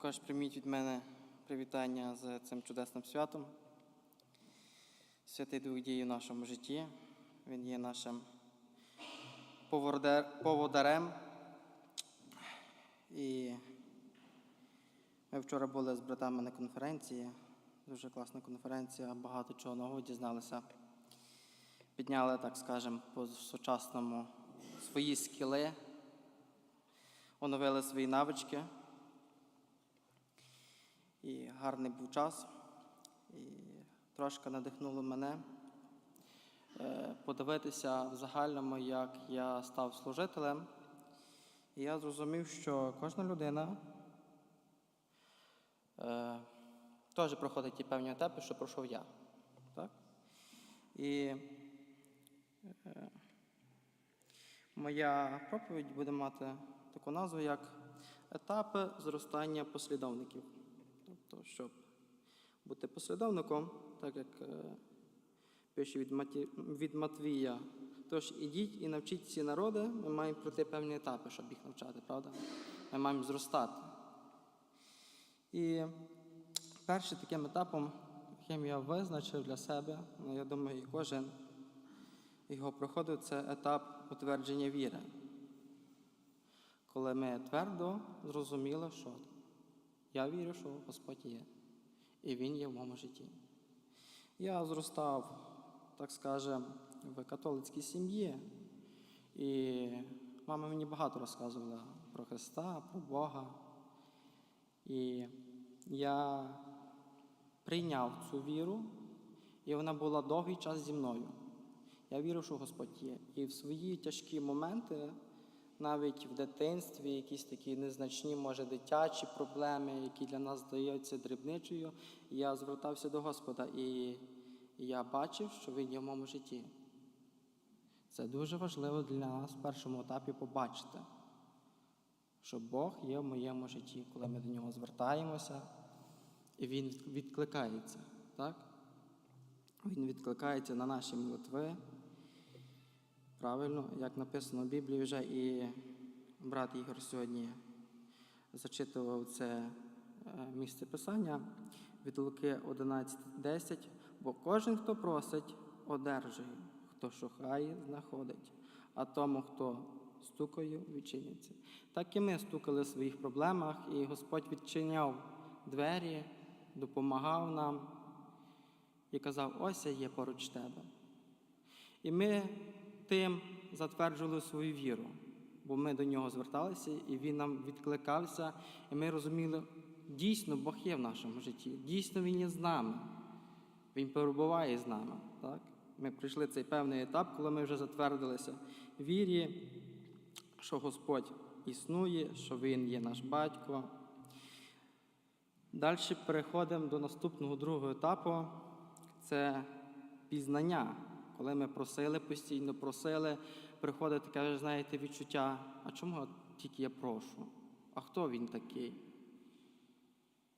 Також прийміть від мене привітання з цим чудесним святом. Святий Дух діє в нашому житті. Він є нашим поводарем. І ми вчора були з братами на конференції. Дуже класна конференція, багато чого нового дізналися. Підняли, так скажемо, по сучасному свої скіли, оновили свої навички. І гарний був час. І трошки надихнуло мене е, подивитися в загальному, як я став служителем. І я зрозумів, що кожна людина е, теж проходить ті певні етапи, що пройшов я. Так? І е, моя проповідь буде мати таку назву, як етапи зростання послідовників. Тобто, щоб бути послідовником, так як е, пише від Матвія. Тож ідіть і навчіть ці народи, ми маємо пройти певні етапи, щоб їх навчати, правда? Ми маємо зростати. І першим таким етапом, яким я визначив для себе, ну, я думаю, і кожен його проходив, це етап утвердження віри. Коли ми твердо зрозуміли, що я вірю, що Господь є, і Він є в моєму житті. Я зростав, так скажемо, в католицькій сім'ї, і мама мені багато розказувала про Христа, про Бога. І я прийняв цю віру, і вона була довгий час зі мною. Я вірю, що Господь є. І в свої тяжкі моменти, навіть в дитинстві, якісь такі незначні, може, дитячі проблеми, які для нас здаються дрібничою, я звертався до Господа, і я бачив, що Він є в моєму житті. Це дуже важливо для нас в першому етапі побачити, що Бог є в моєму житті, коли ми до нього звертаємося, і Він відкликається. Так? Він відкликається на наші молитви. Правильно, як написано в Біблії вже і брат Ігор сьогодні зачитував це е, місце писання від Луки 11.10. Бо кожен, хто просить, одержує, хто шукає, знаходить, а тому, хто стукає, відчиняться. Так і ми стукали в своїх проблемах, і Господь відчиняв двері, допомагав нам і казав: ось я є поруч тебе. І ми тим затверджували свою віру, бо ми до нього зверталися, і він нам відкликався, і ми розуміли, дійсно Бог є в нашому житті, дійсно Він є з нами. Він перебуває з нами. Так? Ми пройшли цей певний етап, коли ми вже затвердилися в вірі, що Господь існує, що Він є наш батько. Далі переходимо до наступного другого етапу це пізнання. Коли ми просили постійно, просили, приходить таке, знаєте, відчуття, а чому тільки я прошу? А хто він такий?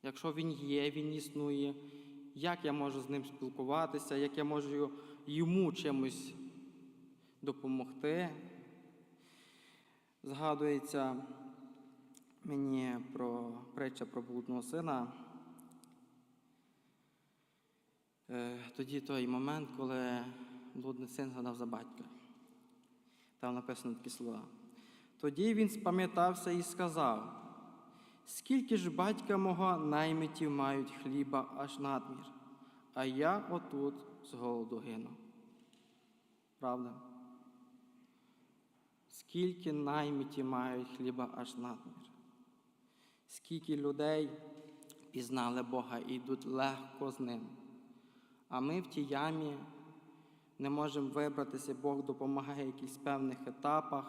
Якщо він є, він існує, як я можу з ним спілкуватися, як я можу йому чимось допомогти? Згадується мені про притча про блудного сина. Е, Тоді той момент, коли блудний син згадав за батька. Там написано такі слова. Тоді він спам'ятався і сказав: скільки ж батька мого наймитів мають хліба аж надмір, а я отут з голоду гину. Правда? Скільки наймиті мають хліба аж надмір? Скільки людей пізнали Бога і йдуть легко з ним. А ми в тій ямі не можемо вибратися, Бог допомагає в якихось певних етапах.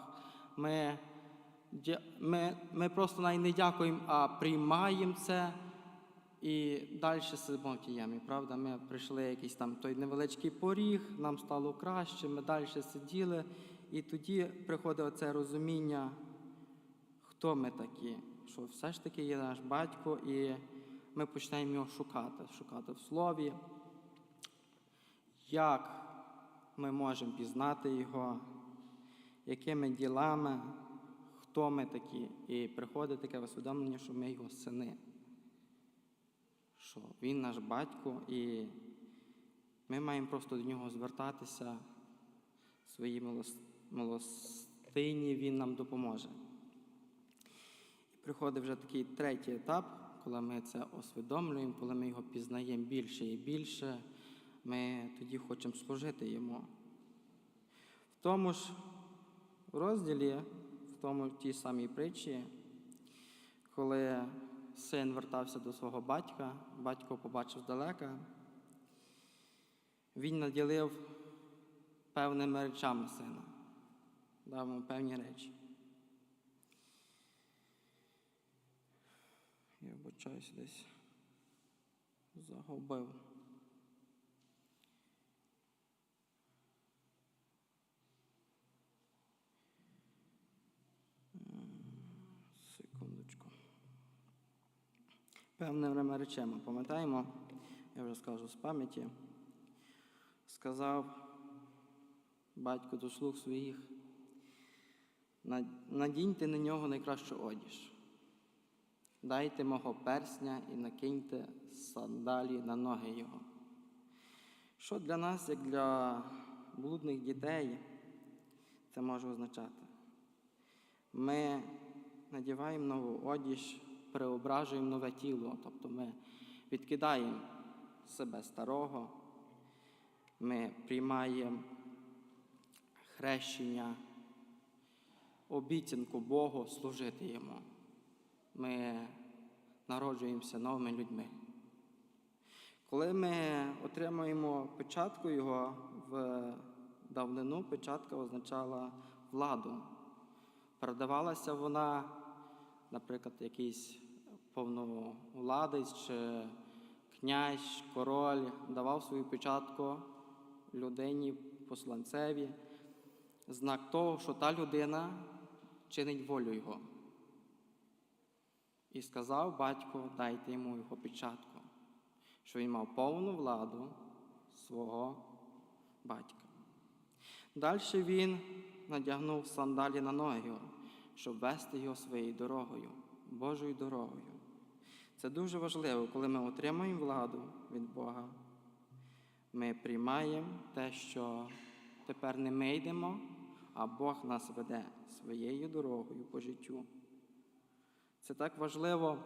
Ми, ми, ми просто навіть не дякуємо, а приймаємо це і далі сидимо ямі. Правда, ми прийшли якийсь там той невеличкий поріг, нам стало краще, ми далі сиділи, і тоді приходить оце розуміння, хто ми такі, що все ж таки є наш батько, і ми починаємо його шукати, шукати в слові як ми можемо пізнати Його, якими ділами, хто ми такі, і приходить таке усвідомлення, що ми його сини. що Він наш батько, і ми маємо просто до нього звертатися свої милос- милостині, Він нам допоможе. Приходить вже такий третій етап, коли ми це усвідомлюємо, коли ми його пізнаємо більше і більше, ми тоді хочемо служити йому. В тому ж розділі, в тому в тій самій притчі, коли син вертався до свого батька, батько побачив здалека, він наділив певними речами сина, дав йому певні речі. Я вбачаюсь десь загубив. Певними речами, пам'ятаємо, я вже скажу з пам'яті, сказав батько до слуг своїх, «На- надіньте на нього найкращу одіж. Дайте мого персня і накиньте сандалі на ноги його. Що для нас, як для блудних дітей, це може означати? Ми надіваємо нову одіж, переображуємо нове тіло, тобто ми відкидаємо себе старого, ми приймаємо хрещення, обіцянку Богу служити йому. Ми народжуємося новими людьми. Коли ми отримуємо печатку його в давнину, печатка означала владу. Передавалася вона, наприклад, якийсь повновладець чи князь, король давав свою печатку людині, посланцеві, знак того, що та людина чинить волю його. І сказав батько, дайте йому його печатку, що він мав повну владу свого батька. Далі він надягнув сандалі на ноги, його, щоб вести його своєю дорогою, Божою дорогою. Це дуже важливо, коли ми отримуємо владу від Бога. Ми приймаємо те, що тепер не ми йдемо, а Бог нас веде своєю дорогою по життю. Це так важливо,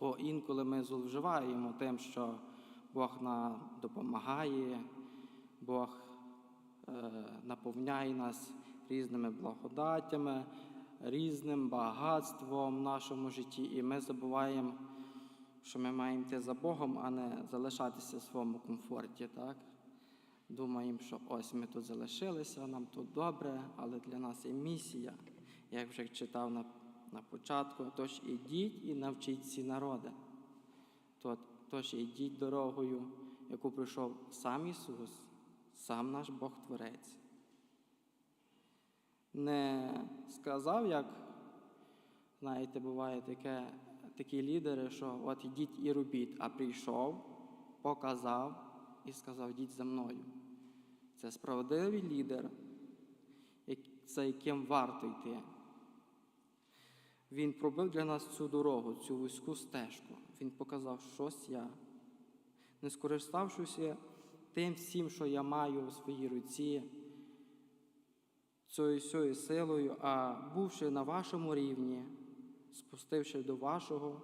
бо інколи ми зловживаємо тим, що Бог нам допомагає, Бог е, наповняє нас різними благодаттями, різним багатством в нашому житті, і ми забуваємо, що ми маємо йти за Богом, а не залишатися в своєму комфорті. Так? Думаємо, що ось ми тут залишилися, нам тут добре, але для нас є місія. Як вже читав на, на початку, тож ідіть і навчіть ці народи. То- Тож ідіть дорогою, яку пройшов сам Ісус, сам наш Бог Творець. Не сказав, як, знаєте, буває таке, такі лідери, що от ідіть і робіть, а прийшов, показав і сказав, йдіть за мною. Це справедливий лідер, за яким варто йти. Він пробив для нас цю дорогу, цю вузьку стежку. Він показав, щось я. Не скориставшися тим всім, що я маю у своїй руці, цією силою, а бувши на вашому рівні, спустивши до вашого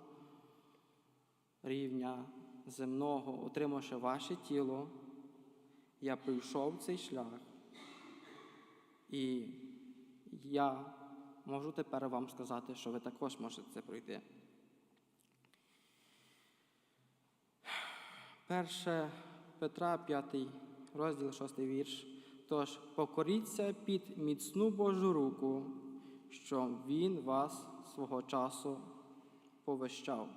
рівня земного, отримавши ваше тіло, я пройшов цей шлях. І я можу тепер вам сказати, що ви також можете це пройти. Перше Петра, 5 розділ, 6 вірш. Тож покоріться під міцну Божу руку, що Він вас свого часу повищав.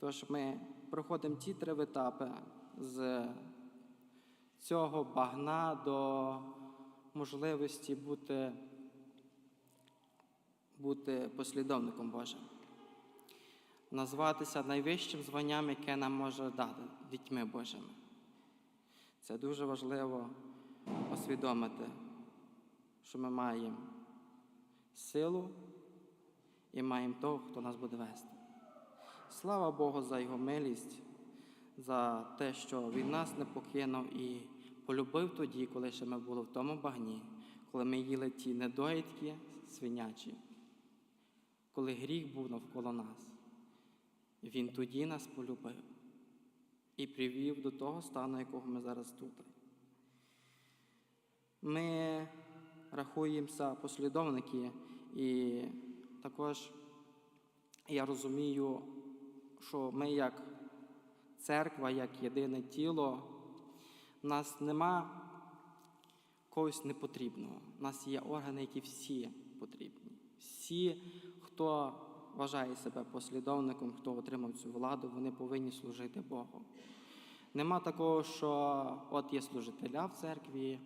Тож ми проходимо ці три етапи з цього багна до можливості бути, бути послідовником Божим. Назватися найвищим званням, яке нам може дати дітьми Божими. Це дуже важливо усвідомити, що ми маємо силу і маємо того, хто нас буде вести. Слава Богу за Його милість, за те, що він нас не покинув і полюбив тоді, коли ще ми були в тому багні, коли ми їли ті недоїдки свинячі, коли гріх був навколо нас. Він тоді нас полюбив і привів до того стану, якого ми зараз тут. Ми рахуємося послідовники, і також я розумію, що ми як церква, як єдине тіло, нас нема когось непотрібного. У нас є органи, які всі потрібні. Всі, хто вважає себе послідовником, хто отримав цю владу, вони повинні служити Богу. Нема такого, що от є служителя в церкві,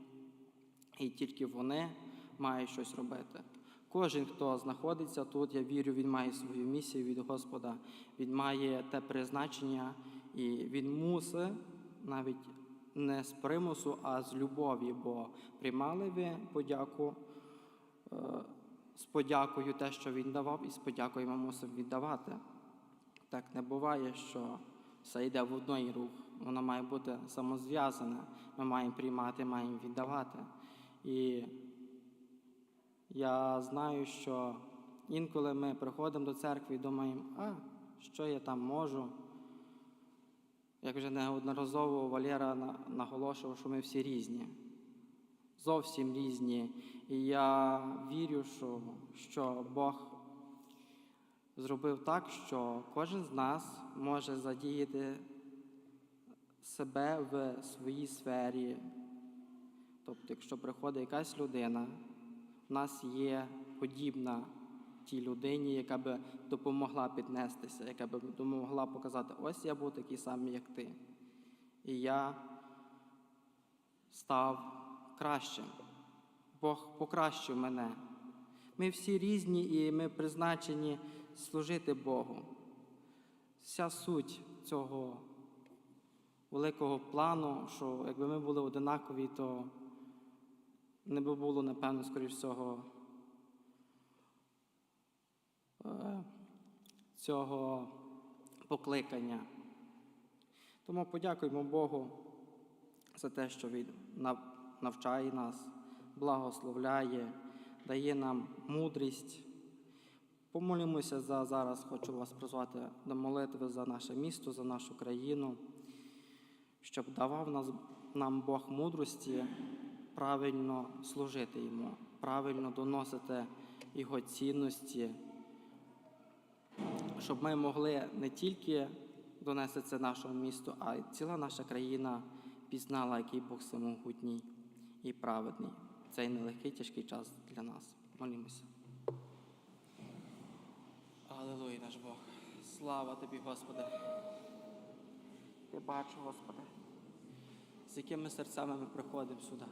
і тільки вони мають щось робити. Кожен, хто знаходиться тут, я вірю, він має свою місію від Господа, він має те призначення, і він мусить навіть не з примусу, а з любові, бо приймали ви подяку е, з подякою те, що він давав, і з подякою ми мусимо віддавати. Так не буває, що все йде в одної рух. Воно має бути самозв'язане. Ми маємо приймати, маємо віддавати. І я знаю, що інколи ми приходимо до церкви і думаємо, а що я там можу. Як вже неодноразово Валера наголошував, що ми всі різні, зовсім різні. І я вірю, що, що Бог зробив так, що кожен з нас може задіяти себе в своїй сфері. Тобто, якщо приходить якась людина, в нас є подібна тій людині, яка би допомогла піднестися, яка би допомогла показати, ось я був такий самий, як ти. І я став кращим. Бог покращив мене. Ми всі різні і ми призначені служити Богу. Вся суть цього великого плану, що якби ми були одинакові, то не би було, напевно, скоріш всього, е, цього покликання. Тому подякуємо Богу за те, що Він навчає нас, благословляє, дає нам мудрість. Помолімося за зараз, хочу вас призвати до молитви за наше місто, за нашу країну, щоб давав нам Бог мудрості правильно служити Йому, правильно доносити Його цінності, щоб ми могли не тільки донести це нашому місту, а й ціла наша країна пізнала, який Бог самогутній і праведний. Цей нелегкий тяжкий час для нас. Молімося. Аллилуйя, наш Бог. Слава тобі, Господи. Ти бачу, Господи, з якими серцями ми приходимо сюди.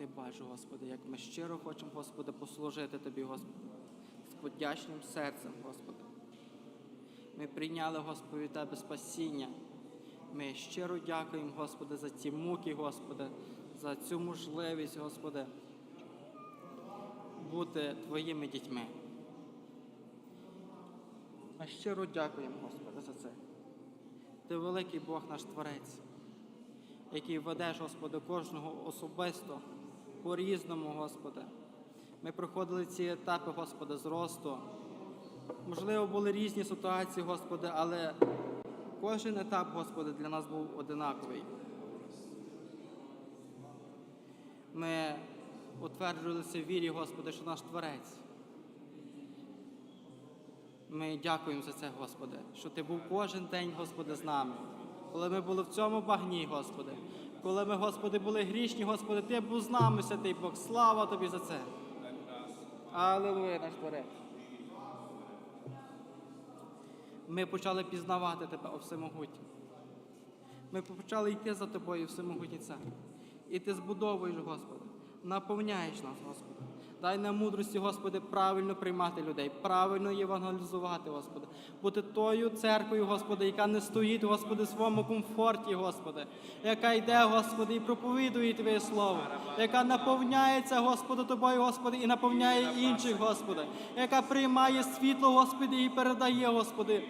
Ти бачу, Господи, як ми щиро хочемо, Господи, послужити Тобі, Господи, з подячним серцем, Господи. Ми прийняли, Господи, від Тебе спасіння. Ми щиро дякуємо, Господи, за ті муки, Господи, за цю можливість, Господи, бути Твоїми дітьми. Ми щиро дякуємо, Господи, за це. Ти великий Бог наш Творець, який ведеш, Господи, кожного особисто, по-різному, Господи. Ми проходили ці етапи, Господи, зросту. Можливо, були різні ситуації, Господи, але кожен етап, Господи, для нас був одинаковий. Ми утверджувалися в вірі, Господи, що наш Творець. Ми дякуємо за це, Господи, що Ти був кожен день, Господи, з нами. Коли ми були в цьому багні, Господи, коли ми, Господи, були грішні, Господи, Ти був з нами, святий Бог. Слава Тобі за це. Аллилуйя, наш Творець. Ми почали пізнавати Тебе, о всемогутній. Ми почали йти за Тобою, всемогутній Цар. І Ти збудовуєш, Господи, наповняєш нас, Господи. Дай нам мудрості, Господи, правильно приймати людей, правильно євангелізувати, Господи. Бути тою церквою, Господи, яка не стоїть, Господи, в своєму комфорті, Господи, яка йде, Господи, і проповідує Твоє Слово, яка наповняється, Господи, Тобою, Господи, і наповняє інших, Господи, яка приймає світло, Господи, і передає, Господи,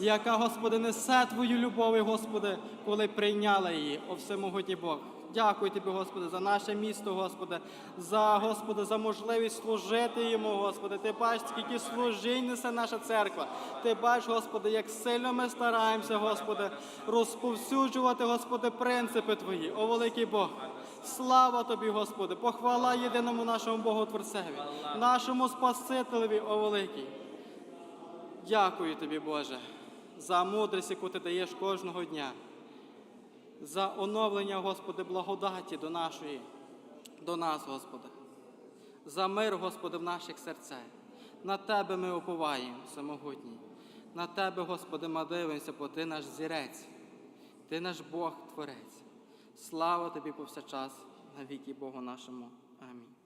яка, Господи, несе Твою любов, Господи, коли прийняла її, о всемогутній Бог. Дякую Тобі, Господи, за наше місто, Господи, за Господи, за можливість служити йому, Господи. Ти бачиш, скільки служінь несе наша церква. Ти бачиш, Господи, як сильно ми стараємося, Господи, розповсюджувати, Господи, принципи Твої, о великий Бог. Слава Тобі, Господи, похвала єдиному нашому Богу Творцеві, нашому Спасителеві, о великий. Дякую Тобі, Боже, за мудрість, яку ти даєш кожного дня за оновлення, Господи, благодаті до нашої, до нас, Господи, за мир, Господи, в наших серцях. На Тебе ми уповаємо, самогутній. На Тебе, Господи, ми дивимося, бо Ти наш зірець, Ти наш Бог Творець. Слава Тобі повсякчас, на віки Богу нашому. Амінь.